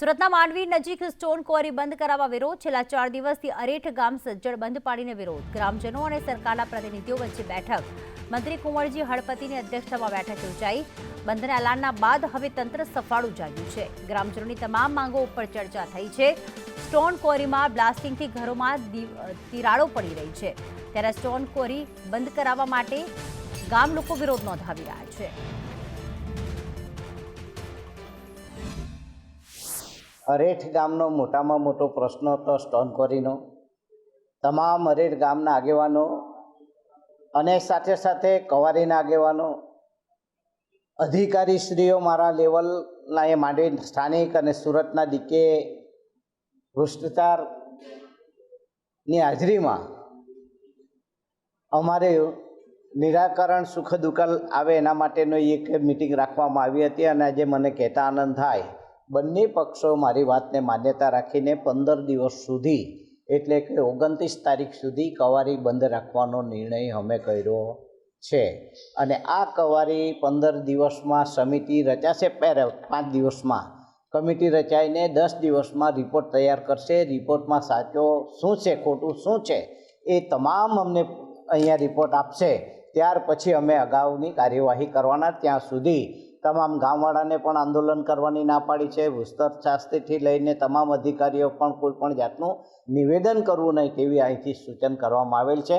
સુરતના માંડવી નજીક stone quarry બંધ કરાવવા વિરોધ. છેલ્લા ચાર દિવસથી અરેઠ ગામ સજ્જડ બંધ પાડીને વિરોધ. ગ્રામજનો અને સરકારના પ્રતિનિધિઓ વચ્ચે બેઠક. મંત્રી કુંવરજી હળપતિની અધ્યક્ષતામાં બેઠક યોજાઈ. બંધના એલાનના બાદ હવે તંત્ર સફાળું જાગ્યું છે. ગ્રામજનોની તમામ માંગો ઉપર ચર્ચા થઈ છે. સ્ટોન ક્વોરીમાં બ્લાસ્ટિંગથી ઘરોમાં તિરાડો પડી રહી છે. ત્યારે સ્ટોન ક્વોરી બંધ કરાવવા માટે ગામ લોકો વિરોધ નોંધાવી રહ્યા છે. અરેઠ ગામનો મોટામાં મોટો પ્રશ્ન હતો, સ્ટોન કોરીનો. તમામ અરેઠ ગામના આગેવાનો અને સાથે સાથે કવારીના આગેવાનો, અધિકારીશ્રીઓ મારા લેવલના એ માંડી સ્થાનિક અને સુરતના ડીકે ભ્રષ્ટાચારની હાજરીમાં અમારે નિરાકરણ સુખ ઉકેલ આવે એના માટેનો એક મિટિંગ રાખવામાં આવી હતી અને આજે મને કહેતા આનંદ થાય. બંને પક્ષો મારી વાતને માન્યતા રાખીને પંદર દિવસ સુધી, એટલે કે ઓગણત્રીસ તારીખ સુધી કવારી બંધ રાખવાનો નિર્ણય અમે કર્યો છે. અને આ કવારી પંદર દિવસમાં સમિતિ રચાશે પહેરે પાંચ દિવસમાં. કમિટી રચાઈને દસ દિવસમાં રિપોર્ટ તૈયાર કરશે. રિપોર્ટમાં સાચો શું છે, ખોટું શું છે, એ તમામ અમને અહીંયા રિપોર્ટ આપશે. ત્યાર પછી અમે અગાઉની કાર્યવાહી કરવાના, ત્યાં સુધી તમામ ગામવાળાને પણ આંદોલન કરવાની ના પાડી છે. ભૂસ્તર શાસ્ત્રીથી લઈને તમામ અધિકારીઓ પણ કોઈ પણ જાતનું નિવેદન કરવું નહીં તેવી અહીંથી સૂચન કરવામાં આવેલ છે.